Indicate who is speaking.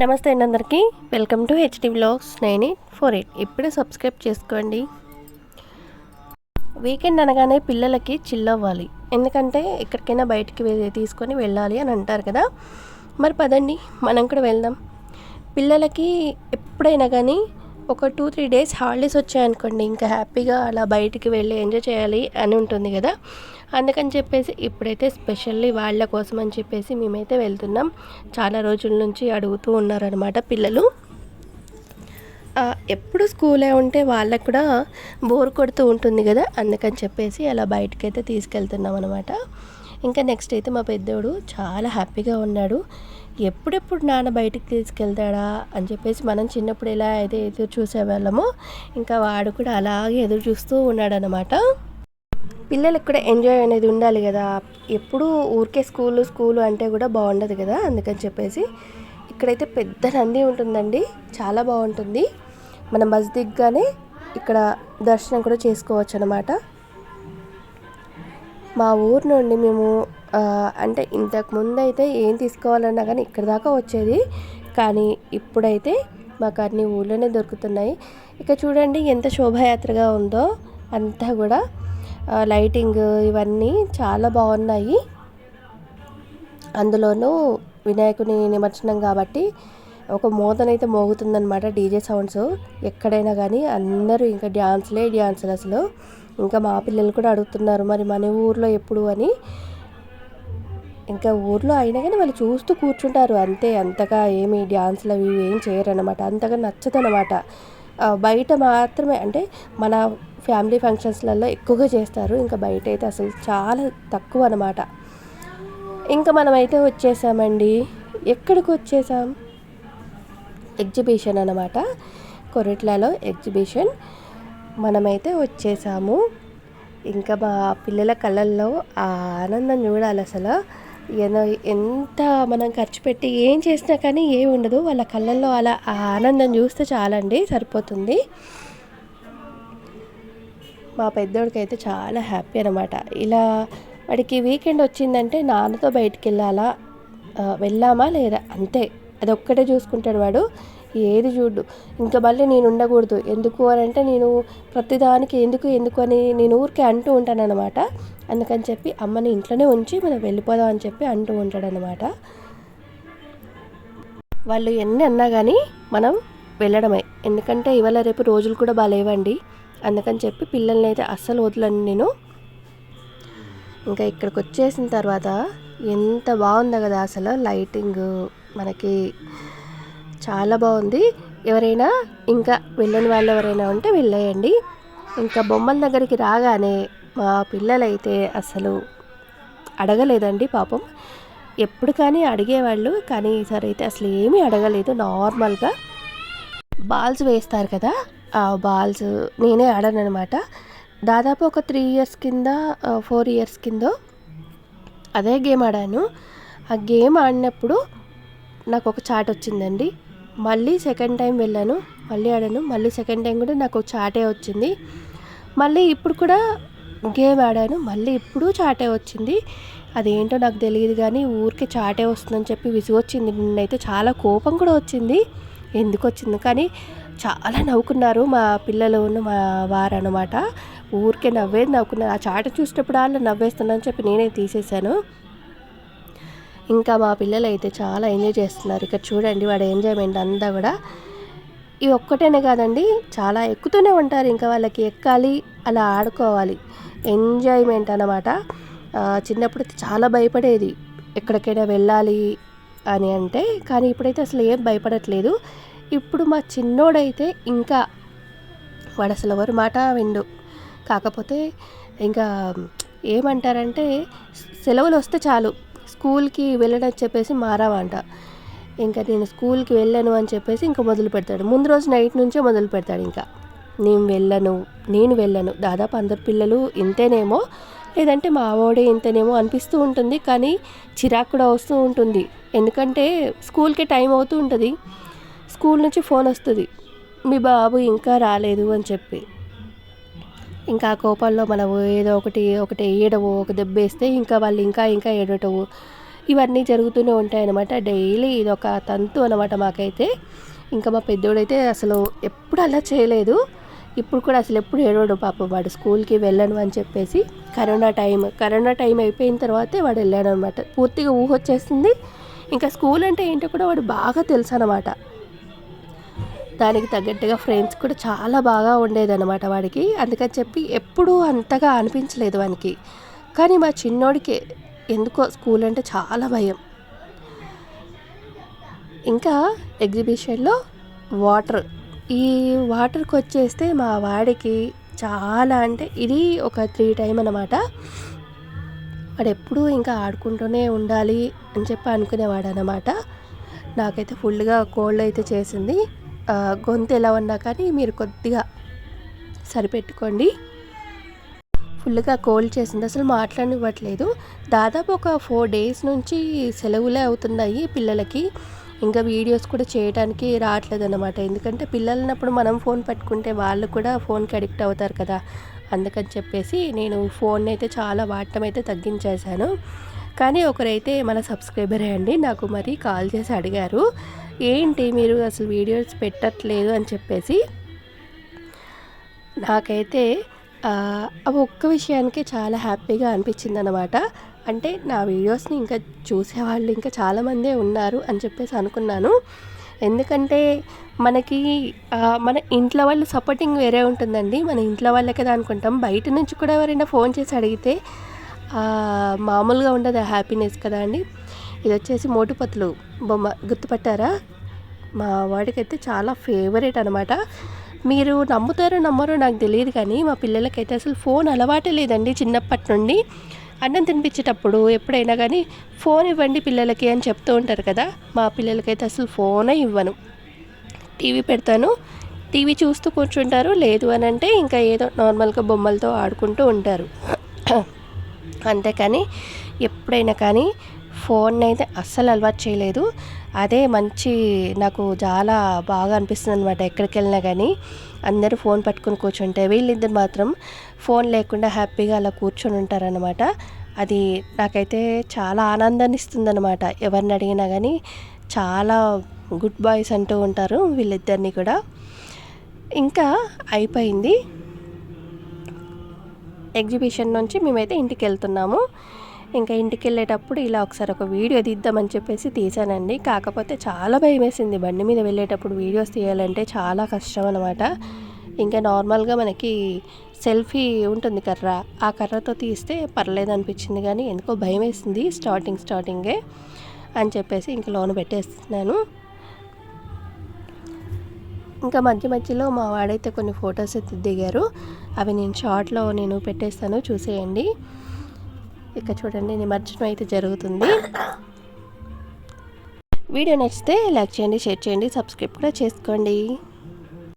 Speaker 1: నమస్తే అండి అందరికీ. Welcome to HD blogs nine eight four eight. ఇప్పుడే సబ్స్క్రైబ్ చేసుకోండి. వీకెండ్ అనగానే పిల్లలకి చిల్ అవ్వాలి ఎందుకంటే ఎక్కడికైనా బయటికి వెళ్ళి తీసుకొని వెళ్ళాలి అని అంటారు కదా. మరి పదండి మనం కూడా వెళ్దాం. పిల్లలకి ఎప్పుడైనా కానీ ఒక టూ త్రీ డేస్ హాలిడేస్ వచ్చాయనుకోండి ఇంకా హ్యాపీగా అలా బయటికి వెళ్ళి ఎంజాయ్ చేయాలి అని ఉంటుంది కదా. అందుకని చెప్పేసి ఇప్పుడైతే స్పెషల్లీ వాళ్ళ కోసం అని చెప్పేసి మేమైతే వెళ్తున్నాం. చాలా రోజుల నుంచి అడుగుతూ ఉన్నారనమాట పిల్లలు. ఎప్పుడు స్కూలే ఉంటే వాళ్ళకు కూడా బోర్ కొడుతూ ఉంటుంది కదా. అందుకని చెప్పేసి అలా బయటకైతే తీసుకెళ్తున్నాం అనమాట ఇంకా నెక్స్ట్ అయితే మా పెద్దోడు చాలా హ్యాపీగా ఉన్నాడు. ఎప్పుడెప్పుడు నాన్న బయటికి తీసుకెళ్తాడా అని చెప్పేసి మనం చిన్నప్పుడు ఎలా అయితే ఎదురు చూసేవాళ్ళమో ఇంకా వాడు కూడా అలాగే ఎదురు చూస్తూ ఉన్నాడనమాట పిల్లలకు కూడా ఎంజాయ్ అనేది ఉండాలి కదా. ఎప్పుడూ ఊరికే స్కూలు స్కూలు అంటే కూడా బాగుండదు కదా అందుకని చెప్పేసి. ఇక్కడైతే పెద్ద నంది ఉంటుందండి. చాలా బాగుంటుంది. మనం బస్ దిగ్గానే ఇక్కడ దర్శనం కూడా చేసుకోవచ్చు అనమాట మా ఊరు నుండి మేము అంటే ఇంతకు ముందు అయితే ఏం తీసుకోవాలన్నా కానీ ఇక్కడ దాకా వచ్చేది. కానీ ఇప్పుడైతే మాకు అన్ని ఊళ్ళోనే దొరుకుతున్నాయి. ఇక చూడండి ఎంత శోభాయాత్రగా ఉందో అంతా కూడా లైటింగ్ ఇవన్నీ చాలా బాగున్నాయి. అందులోనూ వినాయకుని నిమజ్జనం కాబట్టి ఒక మోతనైతే మోగుతుందనమాట డీజే సౌండ్స్. ఎక్కడైనా కానీ అందరూ ఇంకా డ్యాన్స్లే డ్యాన్సులు అసలు. ఇంకా మా పిల్లలు కూడా అడుగుతున్నారు మరి మన ఊర్లో ఎప్పుడు అని. ఇంకా ఊర్లో అయినా కానీ వాళ్ళు చూస్తూ కూర్చుంటారు. అంతే అంతగా ఏమి డ్యాన్స్లు అవి ఏం చేయరనమాట అంతగా నచ్చదనమాట అనమాట బయట మాత్రమే అంటే మన ఫ్యామిలీ ఫంక్షన్స్లలో ఎక్కువగా చేస్తారు. ఇంకా బయట అయితే అసలు చాలా తక్కువ అనమాట ఇంకా మనమైతే వచ్చేసామండి. ఎక్కడికి వచ్చేసాం? ఎగ్జిబిషన్ అనమాట కొరట్లలో ఎగ్జిబిషన్. మనమైతే వచ్చేసాము. ఇంకా మా పిల్లల కళ్ళల్లో ఆ ఆనందం చూడాలి అసలు. ఎంత మనం ఖర్చు పెట్టి ఏం చేసినా కానీ ఏమి ఉండదు. వాళ్ళ కళ్ళల్లో అలా ఆ ఆనందం చూస్తే చాలండి సరిపోతుంది. మా పెద్దోడికి అయితే చాలా హ్యాపీ అనమాట ఇలా వాడికి వీకెండ్ వచ్చిందంటే నాన్నతో బయటికి వెళ్ళాలా వెళ్ళామా లేదా అంతే. అదొక్కటే చూసుకుంటాడు వాడు. ఏది చూడు ఇంకా మళ్ళీ నేను ఉండకూడదు. ఎందుకు అని అంటే నేను ప్రతిదానికి ఎందుకు ఎందుకు అని నేను ఊరికే అంటూ ఉంటాను అనమాట అందుకని చెప్పి అమ్మని ఇంట్లోనే ఉంచి మనం వెళ్ళిపోదాం అని చెప్పి అంటూ ఉంటాడనమాట వాళ్ళు ఎన్ని అన్నా కానీ మనం వెళ్ళడమే. ఎందుకంటే ఇవాళ రేపు రోజులు కూడా బాగాలేవండి అందుకని చెప్పి పిల్లల్ని అయితే అస్సలు వదలను నేను. ఇంకా ఇక్కడికి వచ్చేసిన తర్వాత ఎంత బాగుందో కదా అసలు లైటింగ్ మనకి. చాలా బాగుంది. ఎవరైనా ఇంకా వెళ్ళని వాళ్ళు ఎవరైనా ఉంటే వెళ్ళేయండి. ఇంకా బొమ్మల దగ్గరికి రాగానే మా పిల్లలైతే అసలు అడగలేదండి పాపం. ఎప్పుడు కానీ అడిగేవాళ్ళు కానీ ఈసారి అయితే అసలు ఏమీ అడగలేదు. నార్మల్గా బాల్స్ వేస్తారు కదా ఆ బాల్స్ నేనే ఆడాను అనమాట దాదాపు ఒక త్రీ ఇయర్స్ కింద ఫోర్ ఇయర్స్ కింద అదే గేమ్ ఆడాను. ఆ గేమ్ ఆడినప్పుడు నాకు ఒక చాట్ వచ్చిందండి. మళ్ళీ సెకండ్ టైం వెళ్ళాను. మళ్ళీ ఆడాను. మళ్ళీ సెకండ్ టైం కూడా నాకు చాటే వచ్చింది. మళ్ళీ ఇప్పుడు కూడా గేమ్ ఆడాను. మళ్ళీ ఇప్పుడు చాటే వచ్చింది. అదేంటో నాకు తెలియదు కానీ ఊరికే చాటే వస్తుందని చెప్పి విసుగొచ్చింది నిన్నైతే చాలా కోపం కూడా వచ్చింది. ఎందుకు వచ్చింది? కానీ చాలా నవ్వుకున్నారు మా పిల్లలు ఉన్న మా వారు అనమాట ఊరికే నవ్వేది నవ్వుకున్నారు. ఆ చాట చూసినప్పుడు వాళ్ళు నవ్వేస్తున్నాను చెప్పి నేనే తీసేశాను. ఇంకా మా పిల్లలు అయితే చాలా ఎంజాయ్ చేస్తున్నారు. ఇక్కడ చూడండి వాడి ఎంజాయ్మెంట్ అంతా కూడా. ఇవి ఒక్కటేనే కాదండి చాలా ఎక్కుతూనే ఉంటారు. ఇంకా వాళ్ళకి ఎక్కాలి అలా ఆడుకోవాలి. ఎంజాయ్మెంట్ అనమాట చిన్నప్పుడు అయితే చాలా భయపడేది. ఎక్కడికైనా వెళ్ళాలి అని అంటే కానీ ఇప్పుడైతే అసలు ఏం భయపడట్లేదు. ఇప్పుడు మా చిన్నోడైతే ఇంకా వాడు అసలు ఎవరి మాట విండు. కాకపోతే ఇంకా ఏమంటారంటే సెలవులు వస్తే చాలు. స్కూల్కి వెళ్ళడం చెప్పేసి మారావంట. ఇంకా నేను స్కూల్కి వెళ్ళను అని చెప్పేసి ఇంకా మొదలు పెడతాడు. ముందు రోజు నైట్ నుంచే మొదలు పెడతాడు ఇంకా. నేను వెళ్ళను నేను వెళ్ళను. దాదాపు అందరు పిల్లలు ఇంతేనేమో లేదంటే మా వాడే ఇంతనేమో అనిపిస్తూ ఉంటుంది కానీ చిరాకు కూడా వస్తూ ఉంటుంది. ఎందుకంటే స్కూల్కి టైం అవుతూ ఉంటుంది. స్కూల్ నుంచి ఫోన్ వస్తుంది. మీ బాబు ఇంకా రాలేదు అని చెప్పి. ఇంకా ఆ కోపంలో మనం ఏదో ఒకటి ఒకటి వేయడము ఒక దెబ్బ వేస్తే ఇంకా వాళ్ళు ఇంకా ఇంకా ఏడటము ఇవన్నీ జరుగుతూనే ఉంటాయన్నమాట. డైలీ ఇది ఒక తంతు అనమాట మాకైతే. ఇంకా మా పెద్దోడైతే అసలు ఎప్పుడు అలా చేయలేదు. ఇప్పుడు కూడా అసలు ఎప్పుడు ఏడవడు పాపం. వాడు స్కూల్కి వెళ్ళను అని చెప్పేసి కరోనా టైం కరోనా టైం అయిపోయిన తర్వాతే వాడు వెళ్ళాడు అనమాట పూర్తిగా ఊహ ఇంకా స్కూల్ అంటే ఏంటో కూడా వాడు బాగా తెలుసు అనమాట దానికి తగ్గట్టుగా ఫ్రేమ్స్ కూడా చాలా బాగా ఉండేదన్నమాట వాడికి. అందుకని చెప్పి ఎప్పుడూ అంతగా అనిపించలేదు వానికి. కానీ మా చిన్నోడికి ఎందుకో స్కూల్ అంటే చాలా భయం. ఇంకా ఎగ్జిబిషన్లో వాటర్. ఈ వాటర్కి వచ్చేస్తే మా వాడికి చాలా అంటే ఇది ఒక త్రీ టైం అనమాట వాడు ఎప్పుడూ ఇంకా ఆడుకుంటూనే ఉండాలి అని చెప్పి అనుకునేవాడు అనమాట నాకైతే ఫుల్గా కోల్డ్ అయితే చేసింది. గొంతు ఎలా ఉన్నా కానీ మీరు కొద్దిగా సరిపెట్టుకోండి. ఫుల్గా కోల్డ్ చేసింది. అసలు మాట్లాడివ్వట్లేదు దాదాపు ఒక ఫోర్ డేస్ నుంచి సెలవులే అవుతున్నాయి పిల్లలకి. ఇంకా వీడియోస్ కూడా చేయడానికి రావట్లేదు అనమాట ఎందుకంటే పిల్లలన్నప్పుడు మనం ఫోన్ పట్టుకుంటే వాళ్ళు కూడా ఫోన్కి అడిక్ట్ అవుతారు కదా. అందుకని చెప్పేసి నేను ఫోన్ అయితే చాలా వాడటం అయితే తగ్గించేశాను. కానీ ఒకరైతే మన సబ్స్క్రైబరే అండి నాకు మరి కాల్ చేసి అడిగారు. ఏంటి మీరు అసలు వీడియోస్ పెట్టట్లేదు అని చెప్పేసి నాకైతే ఆ ఒక్క విషయానికి చాలా హ్యాపీగా అనిపించింది అనమాట అంటే నా వీడియోస్ని ఇంకా చూసేవాళ్ళు ఇంకా చాలామందే ఉన్నారు అని చెప్పేసి అనుకున్నాను. ఎందుకంటే మనకి మన ఇంట్లో వాళ్ళు సపోర్టింగ్ వేరే ఉంటుందండి. మన ఇంట్లో వాళ్ళకే అనుకుంటాం. బయట నుంచి కూడా ఎవరైనా ఫోన్ చేసి అడిగితే మామూలుగా ఉండదు ఆ హ్యాపీనెస్ కదా అండి. ఇది వచ్చేసి మోటుపత్తులు. బొమ్మ గుర్తుపట్టారా? మా వాడికైతే చాలా ఫేవరెట్ అనమాట మీరు నమ్ముతారో నమ్మరో నాకు తెలియదు కానీ మా పిల్లలకైతే అసలు ఫోన్ అలవాటే లేదండి చిన్నప్పటి నుండి అన్నం తినిపించేటప్పుడు ఎప్పుడైనా కానీ ఫోన్ ఇవ్వండి పిల్లలకి అని చెప్తూ ఉంటారు కదా మా పిల్లలకైతే అసలు ఫోనే ఇవ్వను. టీవీ పెడతాను. టీవీ చూస్తూ కూర్చుంటారు. లేదు అని అంటే ఇంకా ఏదో నార్మల్గా బొమ్మలతో ఆడుకుంటూ ఉంటారు. అంతేకాని ఎప్పుడైనా కానీ ఫోన్ అయితే అస్సలు అలవాటు చేయలేదు. అదే మంచి నాకు చాలా బాగా అనిపిస్తుంది అనమాట ఎక్కడికి వెళ్ళినా కానీ. అందరూ ఫోన్ పట్టుకుని కూర్చుంటే వీళ్ళిద్దరు మాత్రం ఫోన్ లేకుండా హ్యాపీగా అలా కూర్చొని ఉంటారనమాట అది నాకైతే చాలా ఆనందాన్ని ఇస్తుంది అనమాట ఎవరిని అడిగినా కానీ చాలా గుడ్ బాయ్స్ అంటూ ఉంటారు వీళ్ళిద్దరిని కూడా. ఇంకా అయిపోయింది. ఎగ్జిబిషన్ నుంచి మేమైతే ఇంటికి వెళ్తున్నాము ఇంకా ఇంటికి వెళ్ళేటప్పుడు ఇలా ఒకసారి ఒక వీడియో తీద్దామని చెప్పేసి తీసానండి. కాకపోతే చాలా భయం వేసింది బండి మీద వెళ్ళేటప్పుడు వీడియోస్ తీయాలంటే చాలా కష్టం అనమాట ఇంకా నార్మల్గా మనకి సెల్ఫీ ఉంటుంది కర్ర. ఆ కర్రతో తీస్తే పర్లేదు అనిపించింది కానీ ఎందుకో భయం వేసింది స్టార్టింగ్ స్టార్టింగే అని చెప్పేసి ఇంకా లోన్ పెట్టేస్తున్నాను. ఇంకా మధ్య మధ్యలో మా వాడైతే కొన్ని ఫొటోస్ అయితే దిగారు. అవి నేను షార్ట్లో నేను పెట్టేస్తాను చూసేయండి. ఇక చూడండి నిమజ్జనం అయితే జరుగుతుంది. వీడియో నచ్చితే లైక్ చేయండి షేర్ చేయండి సబ్స్క్రైబ్ కూడా చేసుకోండి.